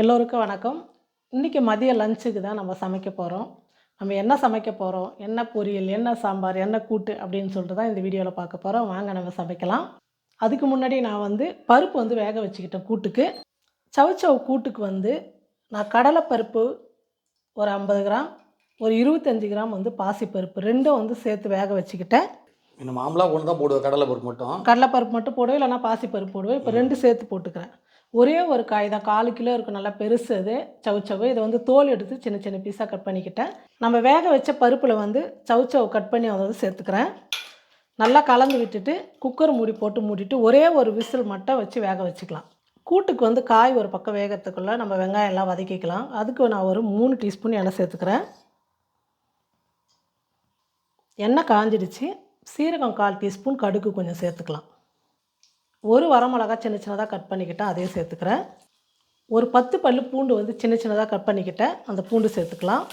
எல்லோருக்கும் வணக்கம். இன்றைக்கி மதிய லஞ்சுக்கு தான் நம்ம சமைக்க போகிறோம் நம்ம என்ன சமைக்க போகிறோம் என்ன பொரியல்? என்ன சாம்பார்? என்ன கூட்டு? அப்படின்னு சொல்லிட்டு தான் இந்த வீடியோவில் பார்க்க போகிறோம் வாங்க நம்ம சமைக்கலாம். அதுக்கு முன்னாடி நான் வந்து பருப்பு வந்து வேக வச்சுக்கிட்டேன் கூட்டுக்கு. சவுச்சவ் கூட்டுக்கு வந்து நான் கடலைப்பருப்பு ஒரு ஐம்பது கிராம் ஒரு இருபத்தஞ்சி கிராம் வந்து பாசிப்பருப்பு ரெண்டும் வந்து சேர்த்து வேக வச்சுக்கிட்டேன். இந்த மாம்பழம் ஒன்று தான் போடுவேன் கடலை பருப்பு மட்டும்? கடலைப்பருப்பு மட்டும் போடுவேன் இல்லைன்னா பாசிப்பருப்பு போடுவேன். இப்போ ரெண்டு சேர்த்து போட்டுக்கிறேன். ஒரே ஒரு காய் தான். காலு கிலோ இருக்கும் நல்லா பெருசு அது. சவுச்சவு இதை வந்து தோல் எடுத்து சின்ன சின்ன பீஸாக கட் பண்ணிக்கிட்டேன். நம்ம வேக வச்ச பருப்பில் வந்து சவுச்சவு கட் பண்ணி அதை வந்து சேர்த்துக்கிறேன். நல்லா கலந்து விட்டுட்டு குக்கர் மூடி போட்டு மூடிட்டு ஒரே ஒரு விசில் மட்டும் வச்சு வேக வச்சுக்கலாம். கூட்டுக்கு வந்து காய் ஒரு பக்கம் வேகத்துக்குள்ளே நம்ம வெங்காயம் எல்லாம் வதக்கிக்கலாம். அதுக்கு நான் ஒரு மூணு டீஸ்பூன் எண்ணெய் சேர்த்துக்கிறேன். எண்ணெய் காஞ்சிடுச்சு. சீரகம் கால் டீஸ்பூன் கடுகு கொஞ்சம் சேர்த்துக்கலாம். ஒரு வரமிளகா சின்ன சின்னதாக கட் பண்ணிக்கிட்டேன் அதையும் சேர்த்துக்கிறேன். ஒரு பத்து பல்லு பூண்டு வந்து சின்ன சின்னதாக கட் பண்ணிக்கிட்டேன் அந்த பூண்டு சேர்த்துக்கலாம்.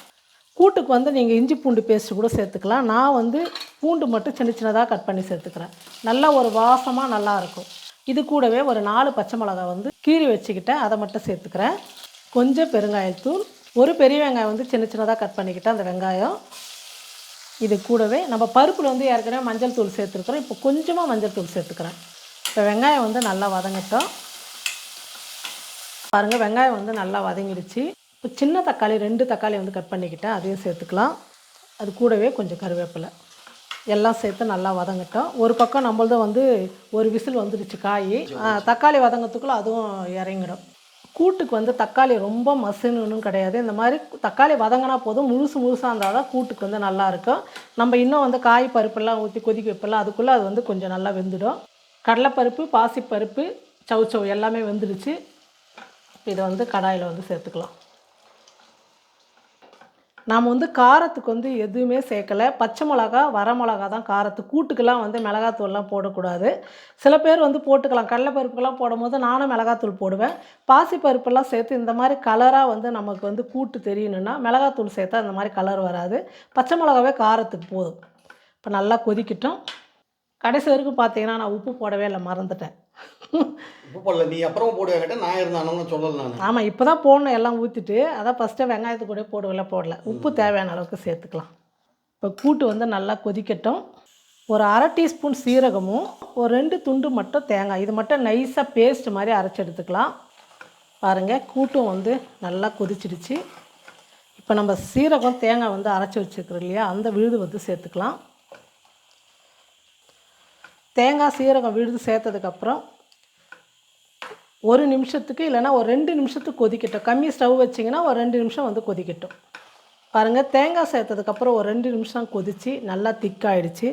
கூட்டுக்கு வந்து நீங்கள் இஞ்சி பூண்டு பேஸ்ட்டு கூட சேர்த்துக்கலாம். நான் வந்து பூண்டு மட்டும் சின்ன சின்னதாக கட் பண்ணி சேர்த்துக்கிறேன். நல்லா ஒரு வாசமாக நல்லா இருக்கும். இது கூடவே ஒரு நாலு பச்சை மிளகா வந்து கீறி வச்சுக்கிட்டேன் அதை மட்டும் சேர்த்துக்கிறேன். கொஞ்சம் பெருங்காயத்தூள் ஒரு பெரிய வெங்காயம் வந்து சின்ன சின்னதாக கட் பண்ணிக்கிட்டேன் அந்த வெங்காயம். இது கூடவே நம்ம பருப்பில் வந்து ஏற்கனவே மஞ்சள் தூள் சேர்த்துருக்குறோம். இப்போ கொஞ்சமாக மஞ்சள் தூள் சேர்த்துக்கிறேன். இப்போ வெங்காயம் வந்து நல்லா வதங்கட்டும். பாருங்கள் வெங்காயம் வந்து நல்லா வதங்கிடுச்சு. இப்போ சின்ன தக்காளி ரெண்டு தக்காளி வந்து கட் பண்ணிக்கிட்டேன் அதையும் சேர்த்துக்கலாம். அது கூடவே கொஞ்சம் கருவேப்பிலை. எல்லாம் சேர்த்து நல்லா வதங்கட்டும். ஒரு பக்கம் நம்மளது வந்து ஒரு விசில் வந்துடுச்சு காய். தக்காளி வதங்கத்துக்குள்ளே அதுவும் இறங்கிடும். கூட்டுக்கு வந்து தக்காளி ரொம்ப மசுன்னு கிடையாது. இந்த மாதிரி தக்காளி வதங்கினா போதும். முழுசு முழுசாக இருந்தால் தான் கூட்டுக்கு வந்து நல்லாயிருக்கும் நம்ம இன்னும் வந்து காய் பருப்பெல்லாம் ஊற்றி கொதிக்க வைப்பெல்லாம் அதுக்குள்ளே அது வந்து கொஞ்சம் நல்லா வெந்துடும். கடலைப்பருப்பு பாசிப்பருப்பு சவுச்சவு எல்லாமே வெந்துடுச்சு. இதை வந்து கடாயில் வந்து சேர்த்துக்கலாம். நாம் வந்து காரத்துக்கு வந்து எதுவுமே சேர்க்கலை. பச்சை மிளகா வரமிளகா தான் காரத்து. கூட்டுக்கெல்லாம் வந்து மிளகாத்தூள்லாம் போடக்கூடாது. சில பேர் வந்து போட்டுக்கலாம். கடலைப்பருப்புக்கெல்லாம் போடும்போது நானும் மிளகாத்தூள் போடுவேன். பாசிப்பருப்பெல்லாம் சேர்த்து இந்த மாதிரி கலராக வந்து நமக்கு வந்து கூட்டு தெரியணுன்னா மிளகாத்தூள் சேர்த்தா இந்த மாதிரி கலர் வராது. பச்சை மிளகாவே காரத்துக்கு போதும். இப்போ நல்லா கொதிக்கட்டும். கடைசி வரைக்கும் பார்த்தீங்கன்னா நான் உப்பு போடவே இல்லை மறந்துட்டேன். உப்பு போடல நீ அப்புறம் போடுவேன் நான் இருந்தானு சொல்லல நான். ஆமாம் இப்போ தான் போடணும் எல்லாம் ஊற்றிட்டு அதான் ஃபஸ்ட்டு வெங்காயத்து கூட போடவில்லை போடல. உப்பு தேவையான அளவுக்கு சேர்த்துக்கலாம். இப்போ கூட்டு வந்து நல்லா கொதிக்கட்டும். ஒரு அரை டீஸ்பூன் சீரகமும் ஒரு ரெண்டு துண்டு மட்டும் தேங்காய் இது மட்டும் நைஸாக பேஸ்ட் மாதிரி அரைச்சி எடுத்துக்கலாம். பாருங்கள் கூட்டும் வந்து நல்லா கொதிச்சிடுச்சு. இப்போ நம்ம சீரகம் தேங்காய் வந்து அரைச்சி வச்சுருக்கிறோம் இல்லையா அந்த விழுது வந்து சேர்த்துக்கலாம். தேங்காய் சீரகம் விழுது சேர்த்ததுக்கப்புறம் ஒரு நிமிஷத்துக்கு இல்லைன்னா ஒரு ரெண்டு நிமிஷத்துக்கு கொதிக்கட்டும். கம்மி ஸ்டவ் வச்சிங்கன்னா ஒரு ரெண்டு நிமிஷம் வந்து கொதிக்கட்டும். பாருங்கள் தேங்காய் சேர்த்ததுக்கப்புறம் ஒரு ரெண்டு நிமிஷம் கொதித்து நல்லா திக்காயிடுச்சு.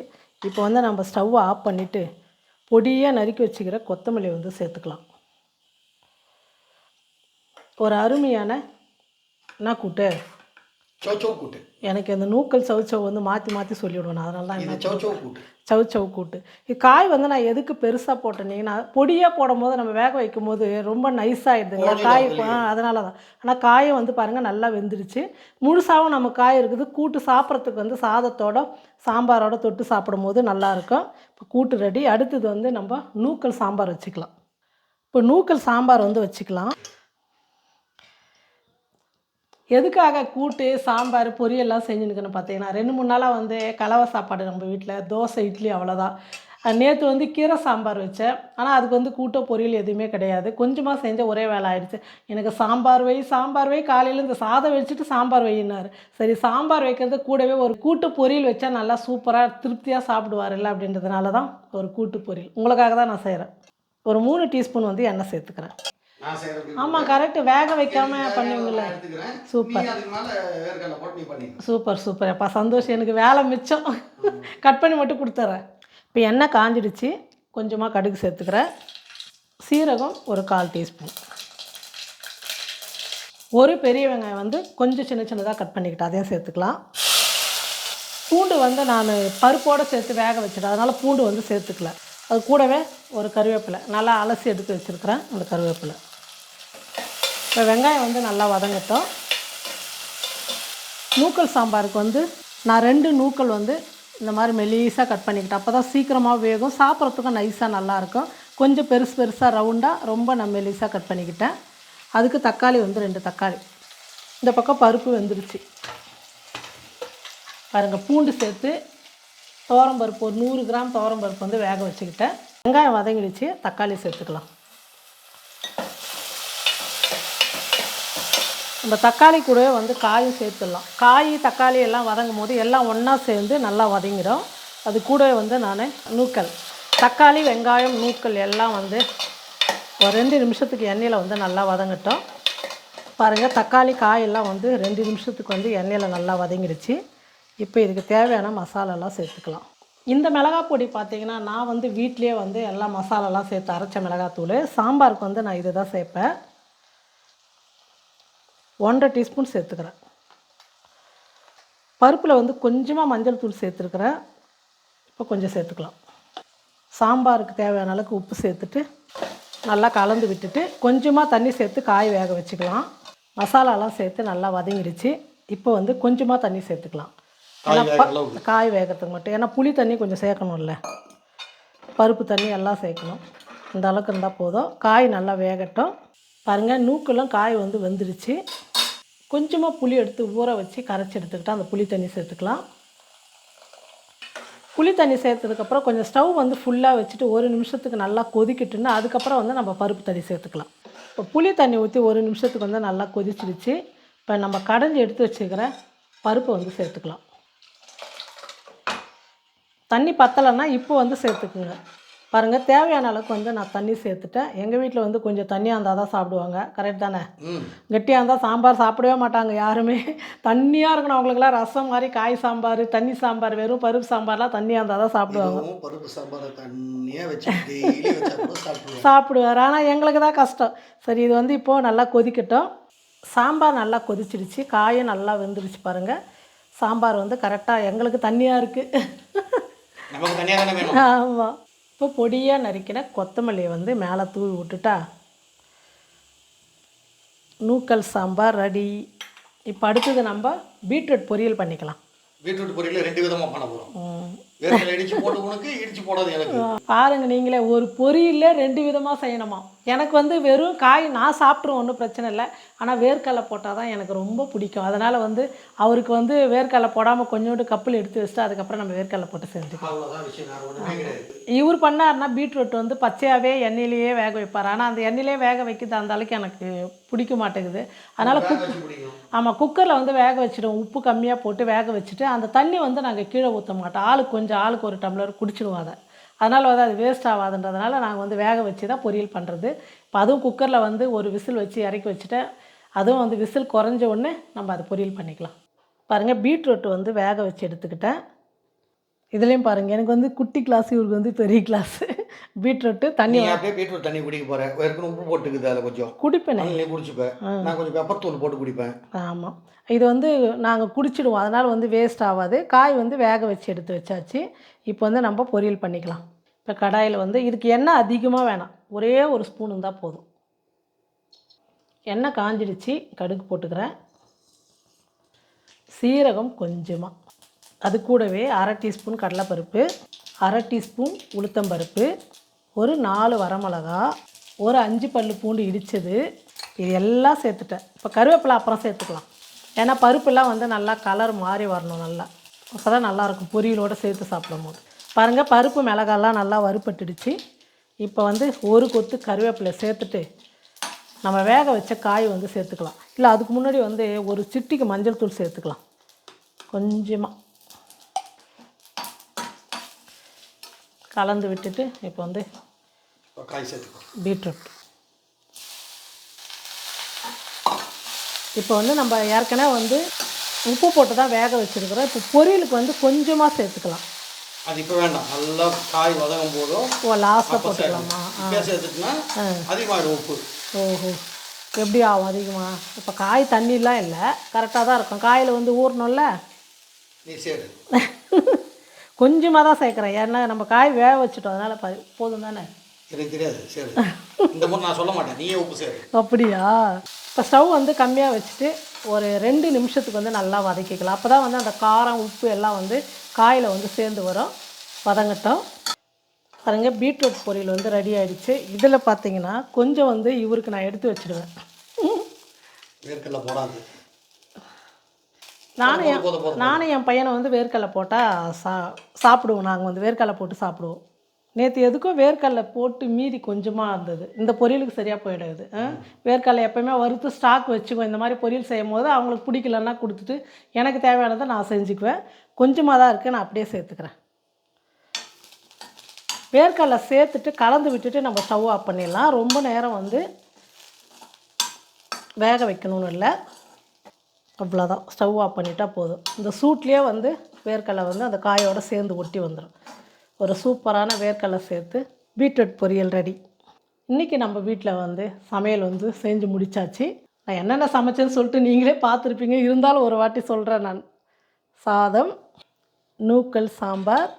இப்போ வந்து நம்ம ஸ்டவ்வை ஆஃப் பண்ணிவிட்டு பொடியாக நறுக்கி வச்சுக்கிற கொத்தமல்லி வந்து சேர்த்துக்கலாம். ஒரு அருமையான என்ன கூட்டு சௌச்சௌ கூட்டு. எனக்கு இந்த நூக்கல் சவுச்சவ் வந்து மாற்றி மாற்றி சொல்லிவிடுவேன். நான் அதனால தான் கூட்டு. சவு சவு கூட்டு காய் வந்து நான் எதுக்கு பெருசாக போட்டேனீங்கன்னா பொடியாக போடும் போது நம்ம வேக வைக்கும் போது ரொம்ப நைஸாகிடுதுங்களா காய் அதனால தான். ஆனால் காயை வந்து பாருங்கள் நல்லா வெந்துடுச்சு முழுசாகவும் நம்ம காய் இருக்குது. கூட்டு சாப்பிட்றதுக்கு வந்து சாதத்தோட சாம்பாரோட தொட்டு சாப்பிடும் போது நல்லாயிருக்கும் இப்போ கூட்டு ரெடி. அடுத்தது வந்து நம்ம நூக்கல் சாம்பார் வச்சுக்கலாம். இப்போ நூக்கல் சாம்பார் வந்து வச்சுக்கலாம். எதுக்காக கூட்டு சாம்பார் பொரியெல்லாம் செஞ்சுருக்குன்னு பார்த்தீங்கன்னா ரெண்டு மூணு நாளாக வந்து கலவை சாப்பாடு நம்ம வீட்டில் தோசை இட்லி அவ்வளோதான் நேற்று வந்து கீரை சாம்பார் வச்சேன். ஆனால் அதுக்கு வந்து கூட்டோ பொரியல் எதுவுமே கிடையாது. கொஞ்சமாக செஞ்ச ஒரே வேலை ஆயிடுச்சு. எனக்கு சாம்பார் வை சாம்பார் வை காலையில் இந்த சாதம் வச்சுட்டு சாம்பார் வையினார். சரி சாம்பார் வைக்கிறது கூடவே ஒரு கூட்டு பொரியல் வச்சா நல்லா சூப்பராக திருப்தியாக சாப்பிடுவார்ல அப்படின்றதுனால தான் ஒரு கூட்டு பொரியல். உங்களுக்காக தான் நான் செய்கிறேன் ஒரு மூணு டீஸ்பூன் வந்து எண்ணெய் சேர்த்துக்கிறேன். ஆமாம் கரெக்டு வேக வைக்காம பண்ணுவீங்களே சூப்பர். Super super. அப்பா சந்தோஷம். எனக்கு வேலை மிச்சம். கட் பண்ணி மட்டும் கொடுத்துட்றேன் இப்போ எண்ணெய் காஞ்சிடுச்சு. கொஞ்சமாக கடுகு சேர்த்துக்கிறேன். சீரகம் ஒரு கால் டீஸ்பூன். ஒரு பெரிய வெங்காயம் வந்து கொஞ்சம் சின்ன சின்னதாக கட் பண்ணிக்கிட்டேன் அதையும் சேர்த்துக்கலாம். பூண்டு வந்து நான் பருப்போடு சேர்த்து வேக வச்சிட்டேன். அதனால் பூண்டு வந்து சேர்த்துக்கல. அது கூடவே ஒரு கருவேப்பிலை. நல்லா அலசி எடுத்து வச்சுருக்கிறேன். அந்த கருவேப்பிலை. இப்போ வெங்காயம் வந்து நல்லா வதங்கட்டும். நூக்கல் சாம்பாருக்கு வந்து நான் ரெண்டு நூக்கல் வந்து இந்த மாதிரி மெலிசாக கட் பண்ணிக்கிட்டேன். அப்போ தான் சீக்கிரமாக வேகும். சாப்பிட்றதுக்கும் நைஸாக நல்லாயிருக்கும் கொஞ்சம் பெருசு பெருசாக ரவுண்டாக ரொம்ப நான் மெலிசாக கட் பண்ணிக்கிட்டேன். அதுக்கு தக்காளி வந்து ரெண்டு தக்காளி. இந்த பக்கம் பருப்பு வெந்துருச்சு. பாருங்கள் பூண்டு சேர்த்து துவரம்பருப்பு ஒரு நூறு கிராம் துவரம்பருப்பு வந்து வேக வச்சுக்கிட்டேன். வெங்காயம் வதங்கிடுச்சு. தக்காளி சேர்த்துக்கலாம். இந்த தக்காளி கூடவே வந்து காயும் சேர்த்துடலாம். காய் தக்காளி எல்லாம் வதங்கும் போது எல்லாம் ஒன்றா சேர்ந்து நல்லா வதங்கிடும். அது கூடவே வந்து நான் நூக்கல். தக்காளி வெங்காயம் நூக்கல் எல்லாம் வந்து ஒரு ரெண்டு நிமிஷத்துக்கு எண்ணெயில் வந்து நல்லா வதங்கட்டும். பாருங்கள் தக்காளி காயெல்லாம் வந்து ரெண்டு நிமிஷத்துக்கு வந்து எண்ணெயில் நல்லா வதங்கிடுச்சு. இப்போ இதுக்கு தேவையான மசாலாலாம் சேர்த்துக்கலாம். இந்த மிளகா பொடி பார்த்திங்கன்னா நான் வந்து வீட்டிலே வந்து எல்லா மசாலாலாம் சேர்த்து அரைச்ச மிளகாத்தூள். சாம்பாருக்கு வந்து நான் இது தான் சேர்ப்பேன். ஒன்றரை டீஸ்பூன் சேர்த்துக்கிறேன். பருப்பில் வந்து கொஞ்சமாக மஞ்சள் தூள் சேர்த்துருக்குறேன். இப்போ கொஞ்சம் சேர்த்துக்கலாம். சாம்பாருக்கு தேவையான அளவுக்கு உப்பு சேர்த்துட்டு நல்லா கலந்து விட்டுட்டு கொஞ்சமாக தண்ணி சேர்த்து காய் வேக வச்சுக்கலாம். மசாலாலாம் சேர்த்து நல்லா வதங்கிடுச்சு. இப்போ வந்து கொஞ்சமாக தண்ணி சேர்த்துக்கலாம். காய் ஏன்னா வேகிறதுக்கு மட்டும். ஏன்னா புளி தண்ணி கொஞ்சம் சேர்க்கணும்ல. பருப்பு தண்ணி எல்லாம் சேர்க்கணும். இந்த அளவுக்கு இருந்தால் போதும். காய் நல்லா வேகட்டும். பாருங்கள் நூக்கெல்லாம் காய் வந்து வெந்துருச்சு கொஞ்சமாக புளி எடுத்து ஊற வச்சு கரைச்சி எடுத்துக்கிட்டால் அந்த புளி தண்ணி சேர்த்துக்கலாம். புளி தண்ணி சேர்த்ததுக்கப்புறம் கொஞ்சம் ஸ்டவ் வந்து ஃபுல்லாக வச்சுட்டு ஒரு நிமிஷத்துக்கு நல்லா கொதிக்கிட்டுன்னு அதுக்கப்புறம் வந்து நம்ம பருப்பு தண்ணி சேர்த்துக்கலாம். இப்போ புளி தண்ணி ஊற்றி ஒரு நிமிஷத்துக்கு வந்து நல்லா கொதிச்சிடுச்சு இப்போ நம்ம கடைஞ்சி எடுத்து வச்சுக்கிற பருப்பை வந்து சேர்த்துக்கலாம். தண்ணி பத்தலைன்னா இப்போ வந்து சேர்த்துக்குங்க. பாருங்கள் தேவையான அளவுக்கு வந்து நான் தண்ணி சேர்த்துட்டேன். எங்கள் வீட்டில் வந்து கொஞ்சம் தண்ணியாக இருந்தால் தான் சாப்பிடுவாங்க. கரெக்ட் தானே? கெட்டியாக இருந்தால் சாம்பார் சாப்பிடவே மாட்டாங்க யாருமே. தண்ணியாக இருக்கணும் அவங்களுக்குலாம் ரசம் மாதிரி காய் சாம்பார் தண்ணி சாம்பார் வெறும் பருப்பு சாம்பார்லாம் தண்ணியாக இருந்தால் தான் சாப்பிடுவாங்க. பருப்பு சாம்பாரை தண்ணியாக வச்சு சாப்பிடுவார். ஆனால் எங்களுக்கு தான் கஷ்டம். சரி இது வந்து இப்போது நல்லா கொதிக்கட்டும். சாம்பார் நல்லா கொதிச்சிடுச்சு. காயும் நல்லா வெந்துருச்சு பாருங்கள் சாம்பார் வந்து கரெக்டாக எங்களுக்கு தண்ணியாக இருக்குது ஆமாம் இப்போ பொடியாக நறுக்கின கொத்தமல்லியை வந்து மேலே தூவி விட்டுட்டா நூக்கல் சாம்பார் ரெடி. இப்போ அடுத்தது நம்ம பீட்ரூட் பொரியல் பண்ணிக்கலாம். பீட்ரூட் பொரியல ரெண்டு விதமாக பண்ண போகிறோம் இடிச்சு போட்டு உனக்கு இடிச்சு போடாது எனக்கு. பாருங்க நீங்களே ஒரு பொரியல்ல ரெண்டு விதமாக செய்யணுமா? எனக்கு வந்து வெறும் காய் நான் சாப்பிட்ருவேன் ஒன்றும் பிரச்சனை இல்லை. ஆனால் வேர்க்கடலை போட்டால் தான் எனக்கு ரொம்ப பிடிக்கும். அதனால் வந்து அவருக்கு வந்து வேர்க்கடலை போடாமல் கொஞ்சோண்டு கப்பில் எடுத்து வச்சுட்டு அதுக்கப்புறம் நம்ம வேர்க்கடலை போட்டு செஞ்சுக்கலாம். இவர் பண்ணாருன்னா பீட்ரூட் வந்து பச்சையாகவே எண்ணெயிலேயே வேக வைப்பார். ஆனால் அந்த எண்ணெயிலே வேக வைக்கிறது அந்த அளவுக்கு எனக்கு பிடிக்க மாட்டேங்குது. அதனால் பிடிக்கும். ஆமாம் குக்கரில் வந்து வேக வச்சிடுவோம் உப்பு கம்மியாக போட்டு வேக வச்சுட்டு அந்த தண்ணி வந்து நாங்கள் கீழே ஊற்ற மாட்டோம். ஆளுக்கு கொஞ்சம் ஆளுக்கு ஒரு டம்ளர் குடிச்சிடுவோம் அதை. அதனால் வந்து அது வேஸ்ட் ஆகாதுன்றதுனால நாங்கள் வந்து வேக வச்சு தான் பொரியல் பண்ணுறது இப்போ அதுவும் குக்கரில் வந்து ஒரு விசில் வச்சு இறக்கி வச்சுட்டேன். அதுவும் வந்து விசில் குறைஞ்ச உடனே நம்ம அதை பொரியல் பண்ணிக்கலாம். பாருங்கள் பீட்ரூட் வந்து வேக வச்சு எடுத்துக்கிட்டேன். இதுலேயும் பாருங்கள் எனக்கு வந்து குட்டி கிளாஸ் இவருக்கு வந்து பெரிய கிளாஸு பீட்ரூட்டு தண்ணி நீ அப்படியே பீட்ரூட் தண்ணி குடிக்க போகிறேன் ஏற்கனவே உப்பு போட்டுக்குது அதில் கொஞ்சம். குடிப்பேனே நீ குடிச்சுப்பேன் நான் கொஞ்சம் பெப்பர் தூள் போட்டு குடிப்பேன். ஆமாம் இது வந்து நாங்கள் குடிச்சிடுவோம். அதனால் வந்து வேஸ்ட் ஆகாது. காய் வந்து வேக வச்சு எடுத்து வச்சாச்சு. இப்போ வந்து நம்ம பொரியல் பண்ணிக்கலாம். இப்போ கடாயில் வந்து இதுக்கு எண்ணெய் அதிகமாக வேணாம். ஒரே ஒரு ஸ்பூன் இருந்தால் போதும். எண்ணெய் காஞ்சிடுச்சு. கடுகு போட்டுக்கிறேன். சீரகம் கொஞ்சமாக அது கூடவே அரை டீஸ்பூன் கடலைப்பருப்பு அரை டீஸ்பூன் உளுத்தம்பருப்பு ஒரு நாலு வரமிளகா ஒரு அஞ்சு பல் பூண்டு இடித்தது இது எல்லாம் சேர்த்துட்டேன். இப்போ கருவேப்பிலை அப்புறம் சேர்த்துக்கலாம். ஏன்னா பருப்பெல்லாம் வந்து நல்லா கலர் மாறி வரணும் நல்லா. அப்போ தான் நல்லாயிருக்கும். பொரியலோடு சேர்த்து சாப்பிடும் போது பாருங்கள் பருப்பு மிளகாலாம் நல்லா வறுப்பட்டுடுச்சு இப்போ வந்து ஒரு கொத்து கருவேப்பிலை சேர்த்துட்டு நம்ம வேக வச்ச காய் வந்து சேர்த்துக்கலாம். இல்லை அதுக்கு முன்னாடி வந்து ஒரு சிட்டிக்கு மஞ்சள் தூள் சேர்த்துக்கலாம். கொஞ்சமாக கலந்து விட்டுட்டு இப்போ வந்து காய் சேர்த்துக்கோ பீட்ரூட். இப்போ வந்து நம்ம ஏற்கனவே வந்து உப்பு போட்டு தான் வேக வச்சுருக்குறோம். இப்போ பொரியலுக்கு வந்து கொஞ்சமாக சேர்த்துக்கலாம். அது இப்போ வேண்டாம். நல்லா காய் வதங்கும் போதும் ஓ சேர்க்கணும். போட்டுக்கலாமா? சேர்த்துட்டுனா அதிகமாகிடும் உப்பு. ஓஹோ. எப்படி ஆகும் அதிகமாக இப்போ காய் தண்ணிலாம் இல்லை. கரெக்டாக தான் இருக்கும். காயில் வந்து ஊறணும்ல? நீ சேரு. கொஞ்சமாக தான் சேர்க்குறேன். ஏன்னா நம்ம காய் வேக வச்சுட்டோம். அதனால் போதும் தானே? எனக்கு தெரியாது சரி. இந்த முறை நான் சொல்ல மாட்டேன். நீயே உப்பு சேரு. அப்படியா? இப்போ ஸ்டவ் வந்து கம்மியாக வச்சுட்டு ஒரு ரெண்டு நிமிஷத்துக்கு வந்து நல்லா வதக்கிக்கலாம். அப்போ தான் வந்து அந்த காரம் உப்பு எல்லாம் வந்து காயில் வந்து சேர்ந்து வரும். வதங்கட்டும். பாருங்க பீட்ரூட் பொரியல் வந்து ரெடி ஆயிடுச்சு. இதில் பார்த்தீங்கன்னா கொஞ்சம் வந்து இவருக்கு நான் எடுத்து வச்சிடுவேன். வேர்க்கடலை போடாது. நானும் நானும் என் பையனை வந்து வேர்க்கடலை போட்டால் சா சாப்பிடுவோம். நாங்கள் வந்து வேர்க்கடலை போட்டு சாப்பிடுவோம். நேற்று எதுக்கும் வேர்க்கடலை போட்டு மீதி கொஞ்சமாக இருந்தது. இந்த பொரியலுக்கு சரியாக போயிடுது. வேர்க்கடலை எப்போயுமே வறுத்து ஸ்டாக் வச்சுக்கோ இந்த மாதிரி பொரியல் செய்யும் போது அவங்களுக்கு பிடிக்கலன்னா கொடுத்துட்டு எனக்கு தேவையானதை நான் செஞ்சுக்குவேன். கொஞ்சமாக தான் இருக்குது நான் அப்படியே சேர்த்துக்கிறேன். வேர்க்கடலை சேர்த்துட்டு கலந்து விட்டுட்டு நம்ம ஸ்டவ் ஆஃப் பண்ணிடலாம். ரொம்ப நேரம் வந்து வேக வைக்கணும்னு இல்லை. அவ்வளோதான் ஸ்டவ் ஆஃப் பண்ணிட்டா போதும். இந்த சூட்லேயே வந்து வேர்க்கடலை வந்து அந்த காயோடு சேர்ந்து ஒட்டி வந்துடும் ஒரு சூப்பரான வேர்க்கடலை சேர்த்து பீட்ரூட் பொரியல் ரெடி. இன்றைக்கி நம்ம வீட்டில் வந்து சமையல் வந்து செஞ்சு முடிச்சாச்சு. நான் என்னென்ன சமைச்சேன்னு சொல்லிட்டு நீங்களே பார்த்துருப்பீங்க. இருந்தாலும் ஒரு வாட்டி சொல்கிறேன் நான். சாதம் நூக்கல் சாம்பார்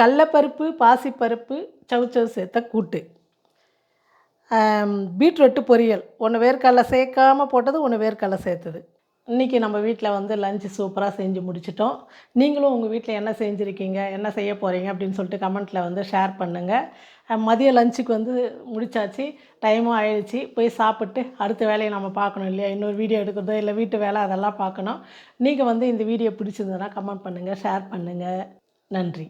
கடலப்பருப்பு பாசிப்பருப்பு சவுச்சவு சேர்த்த கூட்டு. பீட்ரூட்டு பொரியல். ஒன்று வேர்க்கடலை சேர்க்காம போட்டது ஒன்று வேர்க்கடலை சேர்த்தது. இன்றைக்கி நம்ம வீட்டில் வந்து லஞ்சு சூப்பராக செஞ்சு முடிச்சிட்டோம். நீங்களும் உங்கள் வீட்டில் என்ன செஞ்சுருக்கீங்க என்ன செய்ய போகிறீங்க அப்படின்னு சொல்லிட்டு கமெண்ட்டில் வந்து ஷேர் பண்ணுங்கள் மதிய லஞ்சுக்கு வந்து முடிச்சாச்சு. டைமும் ஆயிடுச்சு. போய் சாப்பிட்டு அடுத்த வேலையை நம்ம பார்க்கணும் இல்லையா? இன்னொரு வீடியோ எடுக்கிறதோ இல்லை வீட்டு வேலை அதெல்லாம் பார்க்கணும். நீங்கள் வந்து இந்த வீடியோ பிடிச்சிருந்ததுன்னா கமெண்ட் பண்ணுங்கள் ஷேர் பண்ணுங்கள் நன்றி.